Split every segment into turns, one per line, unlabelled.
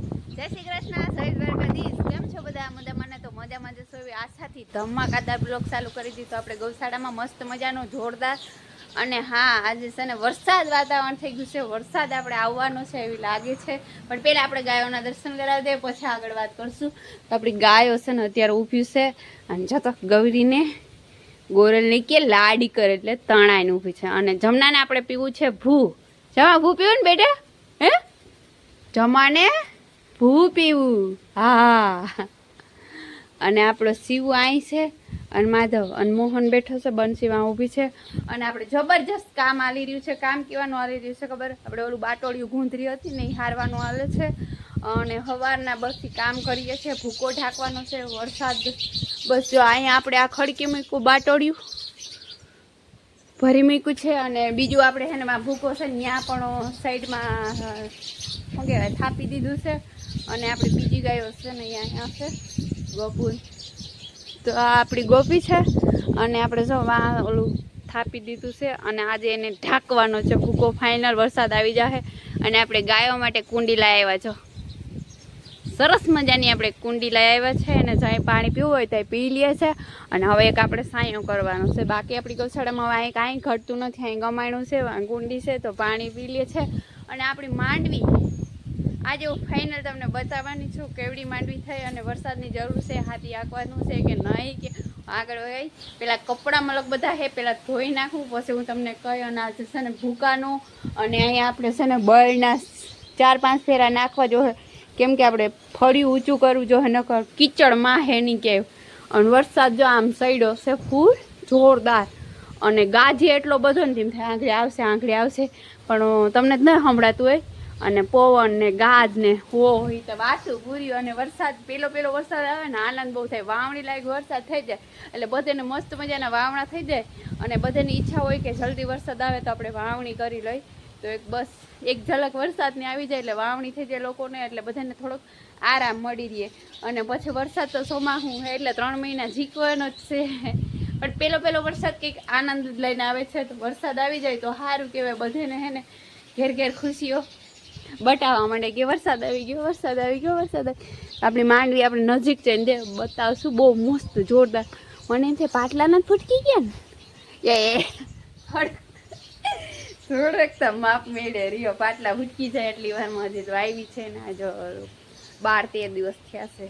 જય શ્રી કૃષ્ણ જય દ્વારકાધીશ. કેમ છો બધા? મજા મને તો મજામાં જશો એવી આશાથી ધમાકાદાર બ્લોક ચાલુ કરી દીધો. આપણે ગૌશાળામાં મસ્ત મજાનો જોરદાર અને હા, આજે છે ને વરસાદ વાતાવરણ થઈ ગયું છે. વરસાદ આપણે આવવાનો છે એવી લાગે છે. પણ પહેલાં આપણે ગાયોના દર્શન કરાવી દઈએ, પછી આગળ વાત કરશું. તો આપણી ગાયો છે ને અત્યારે ઊભ્યું છે. અને જતો ગૌરીને ગોરલની કે લાડી કરે એટલે તણાઈને ઊભી છે. અને જમનાને આપણે પીવું છે ભૂ. જમા ભૂ પીવું ને બેટા? હે? જમાને ભૂ પીવું. હા. અને આપણો શિવ અહીં છે અને માધવ અને મોહન બેઠો છે બંસીમાં ઊભી છે. અને આપણે જબરજસ્ત કામ આલી રહ્યું છે. કામ કેવાનું આલી રહ્યું છે ખબર? આપણે ઓલું બાટોળિયું ગૂંધરી હતી ને એ હારવાનું આલે છે. અને સવારના બસથી કામ કરીએ છીએ. ભૂકો ઢાંકવાનો છે, વરસાદ. બસ જો અહીંયા આપણે આ ખડકી મૂક્યું, બાટોળિયું. ભરી મૂક્યું છે અને બીજું આપણે છે ને ભૂકો છે ત્યાં પણ સાઈડમાં શું કહેવાય, થાપી દીધું છે અને આપણી બીજી ગાયો છે ને અહીંયા છે ગોપુર તો આ આપણી ગોપી છે અને આપણે જો વા, ઓલું થાપી દીધું છે અને આજે એને ઢાંકવાનો છે. ભૂકો ફાઇનલ વરસાદ આવી જાય અને આપણે ગાયો માટે કુંડી લઈ આવ્યા છો. સરસ મજાની આપણે કુંડી લઈ આવ્યા છે અને જ્યાં પાણી પીવું હોય ત્યાં પી લઈએ છે. અને હવે એક આપણે સાયો કરવાનો છે. બાકી આપણી ગૌશાળામાં અહીં કાંઈ ઘટતું નથી. અહીં ગમાયણું છે, કુંડી છે, તો પાણી પી લઈએ છે. અને આપણી માંડવી આજે હું ફાઇનલ તમને બતાવવાની છું કેવડી માંડવી થઈ અને વરસાદની જરૂર છે, હાથી આંકવાનું છે કે નહીં, કે આગળ હોય. પેલા કપડાં મલક બધા હે, પેલા ધોઈ નાખવું પછી હું તમને કહી અને આજે છે ને ભૂકાનું અને અહીંયા આપણે છે ને બળના ચાર પાંચ ફેરા નાખવા જોઈએ કેમ કે આપણે ફળિયું ઊંચું કરવું જોઈએ નકર કીચડમાં હે નહીં કે અને વરસાદ જો આમ સડ્યો છે, ફૂલ જોરદાર. અને ગાજી એટલો બધો ને તેમ થાય, આંગળી આવશે આંગળી આવશે. પણ તમને જ ન સંભળાતું હોય. અને પવન ને ગાજ ને હો એ તો વાસુ પૂર્યું અને વરસાદ, પેલો પેલો વરસાદ આવે ને આનંદ બહુ થાય. વાવણી લાયક વરસાદ થઈ જાય. એટલે બધાને મસ્ત મજાના વાવણા થઈ જાય અને બધાની ઈચ્છા હોય કે જલ્દી વરસાદ આવે તો આપણે વાવણી કરી લઈ. તો એક બસ, એક ઝલક વરસાદની આવી જાય એટલે વાવણી થઈ જાય લોકોને એટલે બધાને થોડોક આરામ મળી રહે. અને પછી વરસાદ તો સોમાહું હે એટલે ત્રણ મહિના જીકવાનો જ છે. પણ પેલો પેલો વરસાદ કંઈક આનંદ લઈને આવે છે. તો વરસાદ આવી જાય તો સારું કહેવાય બધાને, હે ને? ઘેર ઘેર ખુશીઓ. બતાવવા માંડે કે વરસાદ આવી ગયો, વરસાદ આવી ગયો, વરસાદ આવી આપણી માંડવી આપણે નજીક છે ને બતાવશું, બહુ મસ્ત, જોરદાર. મને એમ છે પાટલા નથી ફૂટકી ગયા ને? એ થોડોક માપ મેળે રહ્યો, પાટલા ફૂટકી જાય એટલી વારમાં હજી તો આવી છે ને જો બાર તેર દિવસ થયા છે.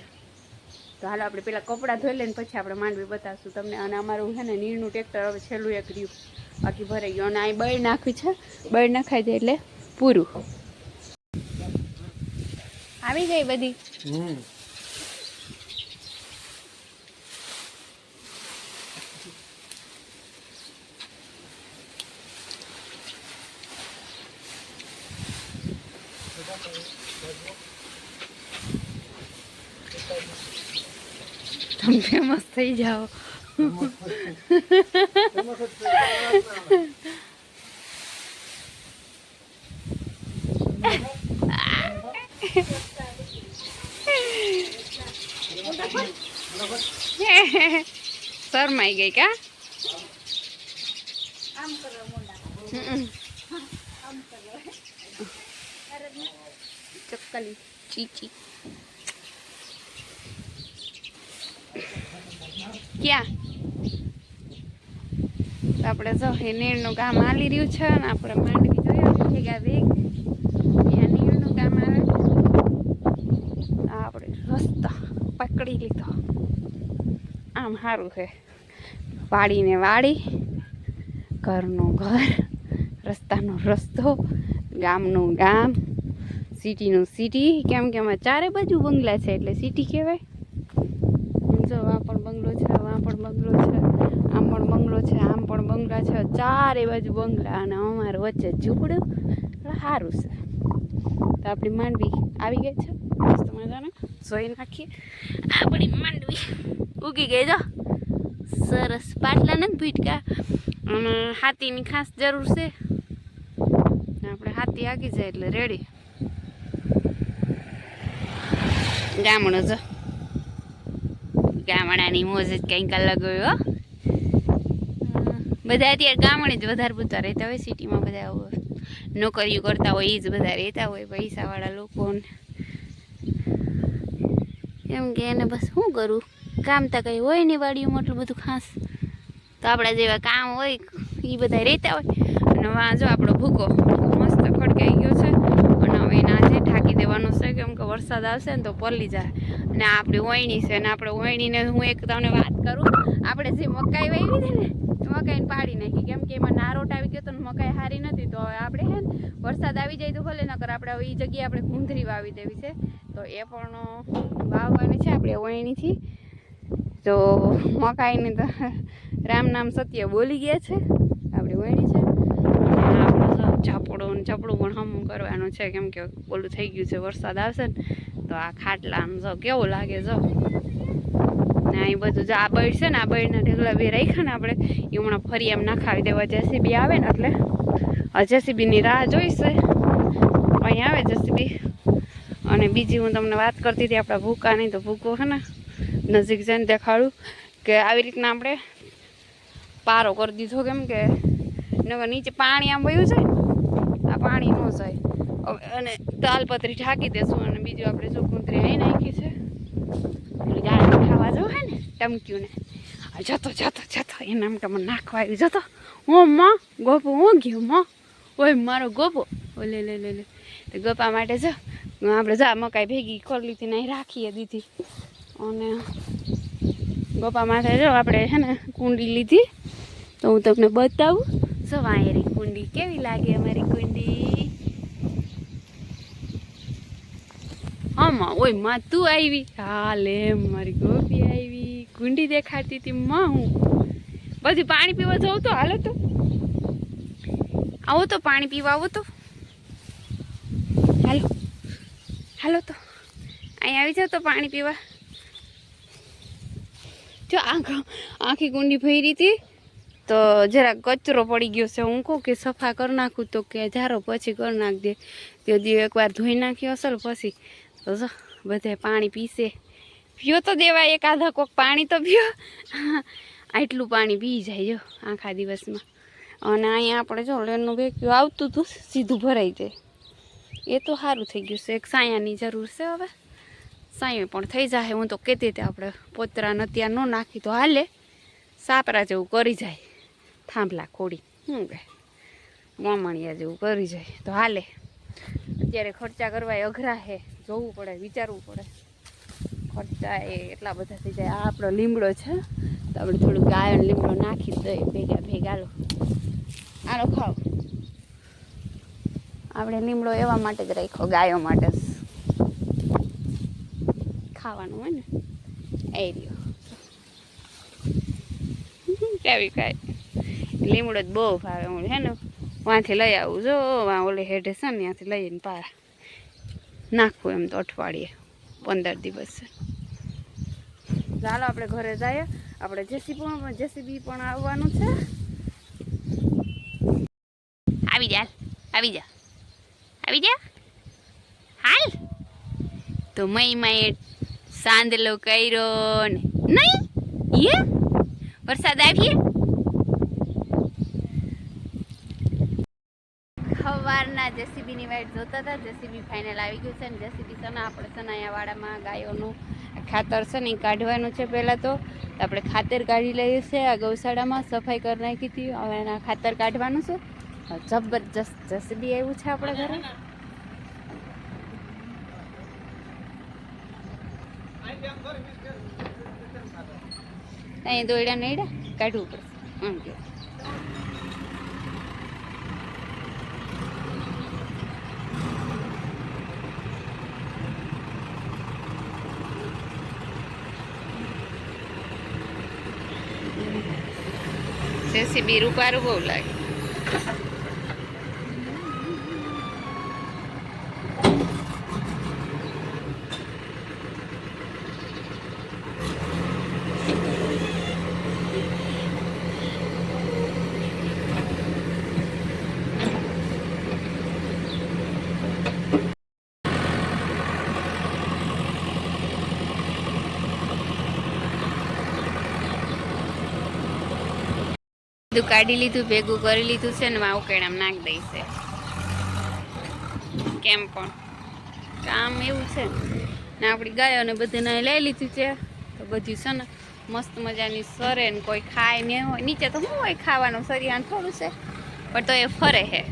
તો હાલો આપણે પેલા કપડાં ધોઈ લઈને પછી આપણે માંડવી બતાવશું તમને. અને અમારું છે ને નીરનું ટ્રેક્ટર હવે છેલ્લું એક રહ્યું. બાકી ભરાઈ ગયું. અને અહીં બળ નાખવી છે. બળ નાખાઈ દે એટલે પૂરું. આવી ગઈ બધી? તમે ફેમસ થઈ જાઓ. શરમાઈ ગઈ કા. ચક્કલી. ચીચી ક્યાં? આપણે જો એ નીરનું કામ હાલી રહ્યું છે ને આપણે માંડવી જોયું છે કે આ વેગ ત્યાં નીરનું કામ આવે આ આપણે રસ્તો પકડી લીધો આમ સારું છે. વાડીને વાડી, ઘરનું ઘર, રસ્તાનો રસ્તો, ગામનું ગામ, સિટીનું સિટી. કેમ કે આમાં ચારે બાજુ બંગલા છે એટલે સિટી કહેવાય. જો, આ પણ બંગલો છે, આ પણ બંગલો છે, આમ પણ બંગલો છે, આમ પણ બંગલા છે. ચારે બાજુ બંગલા અને અમારે વચ્ચે ઝૂંપડું. સારું છે. તો આપણી માંડવી આવી ગઈ છે? મસ્ત મજાને જોઈ નાખીએ. આપણી માંડવી ઉગી ગઈ જો. સરસ પાટલા નથી ભીટકા. અને હાથીની ખાસ જરૂર છે. આપણે હાથી આગી જાય એટલે રેડી ગામડો જો. ગામડાની મોજ જ કંઈક અલગ હોય હો. બધા અત્યારે ગામડે જ વધારે પૂરતા રહેતા હોય સિટીમાં બધા નોકરીઓ કરતા હોય એ જ બધા રહેતા હોય, પૈસાવાળા લોકો ને એમ કે એને બસ શું કરું? કામ તો કંઈ હોય નહીં વાડીઓમાં એટલું બધું ખાસ. તો આપણા જેવા કામ હોય એ બધા રહેતા હોય. અને વાંજો આપણો ભૂકો મસ્ત ખડકાઈ ગયો છે. અને હવે એના આજે ઢાંકી દેવાનું છે કેમ કે વરસાદ આવશે ને તો પલળી જાય. અને આપણે ઓયણી છે અને આપણે ઓયણીને હું એક તમને વાત કરું. આપણે જે મકાઈ વાવી છે ને, મકાઈને પાડી નાખી. કેમ કે એમાં નારોટ આવી ગયો તો મકાઈ હારી નથી તો હવે આપણે હે ને, વરસાદ આવી જાય તો ભલે, નકર આપણે હવે એ જગ્યાએ આપણે ગુંદરી વાવી દેવી છે. તો એ પણ વાવવાની છે, આપણે ઓયણીથી તો મકાઈને તો રામ નામ સત્ય બોલી ગયા છે, આપણે વહેણી છે. ઝાપડું ઝાપડું પણ હમ કરવાનું છે, કેમ કે ઓલું થઈ ગયું છે, વરસાદ આવશે ને, તો આ ખાટલા આમ જો કેવું લાગે જો. ને અહીં બધું જો આ બળ છે ને, આ બળના ઢગલા બે રાખ્યા ને આપણે, એ હમણાં ફરી એમ નાખાવી દેવા જેસીબી આવે ને એટલે. જેસીબીની રાહ જોઈશે. અહીં આવે જેસીબી. અને બીજી હું તમને વાત કરતી હતી આપણા ભૂકાની, તો ભૂકો છે ને નજીક જઈને દેખાડું કે આવી રીતના આપણે પારો કરી દીધો કેમ કે નગર નીચે પાણી આમ વયું છે આ પાણી ન જાય. અને તાલપત્રી ઢાંકી દેશું અને બીજું આપણે જો કુંતરી અહીં નાખી છે. ખાવા જવું હોય ને ટમક્યું ને જતો જતો જતો. એને આમ તમને નાખવા આવી જતો. હું માં, ગોપો, હું ગયો માં. ઓય, મારો ગોપો. ઓ લે લે લે ગોપા માટે જો આપણે જા, મકાઈ ભેગી કરી લીધી ને રાખીએ દીધી. અને ગોપા માથે જો, આપણે છે ને, કુંડી લીધી. તો હું તમને બતાવું. જો, વાયરી કુંડી, કેવી લાગે અમારી કુંડી? આમાં, ઓય, માં, તું આવી. હાલે મારી ગોપી આવી. કુંડી દેખાતી હતી માં હું. પછી પાણી પીવા જવું તો, હાલો તો. આવો તો, પાણી પીવા આવો તો હાલો હાલો તો. અહીં આવી જાઓ તો પાણી પીવા. જો આંખ આખી કુંડી ભરી હતી, તો જરા કચરો પડી ગયો છે. હું કહું કે સફા કરી નાખું તો કે જારો પછી કરી નાખ દે. તે દી એકવાર ધોઈ નાખ્યો અસલ પછી તો જો બધે પાણી પીશે. પીઓ તો દેવાય, એક આધા કોક પાણી તો પીઓ આટલું પાણી પી જાય જો આખા દિવસમાં. અને અહીંયા આપણે જો લેનનું વેક્યું, આવતું હતું સીધું ભરાઈ જાય. એ તો સારું થઈ ગયું છે. એક સાયાની જરૂર છે હવે. સાયું પણ થઈ જાય હું તો કહેતી હતી આપણે પોતરા ત્યાં ન નાખી તો હાલે. સાપરા જેવું કરી જાય. થાંભલા ખોડી. શું કે ગામણિયા જેવું કરી જાય. તો હાલે. અત્યારે ખર્ચા કરવા અઘરા છે જોવું પડે, વિચારવું પડે. ખર્ચા એ એટલા બધા થઈ જાય. આ આપણો લીમડો છે. તો આપણે થોડું ગાયન લીમડો નાખી દઈએ. ભેગા ભેગા લો આનો ખાઓ. આપણે લીમડો એવા માટે જ રાખ્યો ગાયો માટે. ખાવાનું હોય ને એ રહ્યો. કેવી કાંઈ લીમડો જ બહુ ભાવે હું હે ને વાંથી લઈ આવું. જો વાં ઓલે હેઠે છે ને ત્યાંથી લઈને પાર. નાખવું એમ તો અઠવાડિયે પંદર દિવસ. ચાલો આપણે ઘરે જઈએ. આપણે જેસીબી પણ જેસીબી પણ આવવાનું છે. આવી જા આવી જા. આવી જા. હાલ. તો મય મય સાંદલો કર્યો ને. નહીં? એ વરસાદ આવીએ? સવારના જેસીબીની વાઇટ જોતા હતા. જેસીબી ફાઇનલ આવી ગયું છે ને જેસીબી છે ને આપણે વાડામાં ગાયોનું ખાતર છે ને કાઢવાનું છે પહેલાં તો આપણે ખાતર કાઢી લઈએ છીએ. આ ગૌશાળામાં સફાઈ કરી નાખી હતી. હવે એના ખાતર કાઢવાનું છે. જબરજસ્ત જસબી આવ્યું છે આપણે ઘરે? અહીં દોડ્યા નડ્યા? કાઢવું પડશે. એમ કે જેસીબી રૂપારું બહુ લાગે. બધું કાઢી લીધું, ભેગું કરી લીધું છે ને માવું કેણામ નાખી દઈ છે. કેમ પણ? કામ એવું છે. ને આપણી ગાયોને બધાને લઈ લીધું છે. તો બધું છે ને મસ્ત મજાની સરે ને કોઈ ખાય ને હોય. નીચે તો શું હોય ખાવાનું સરિયાન થોડું છે. પણ તો એ ફરે હે.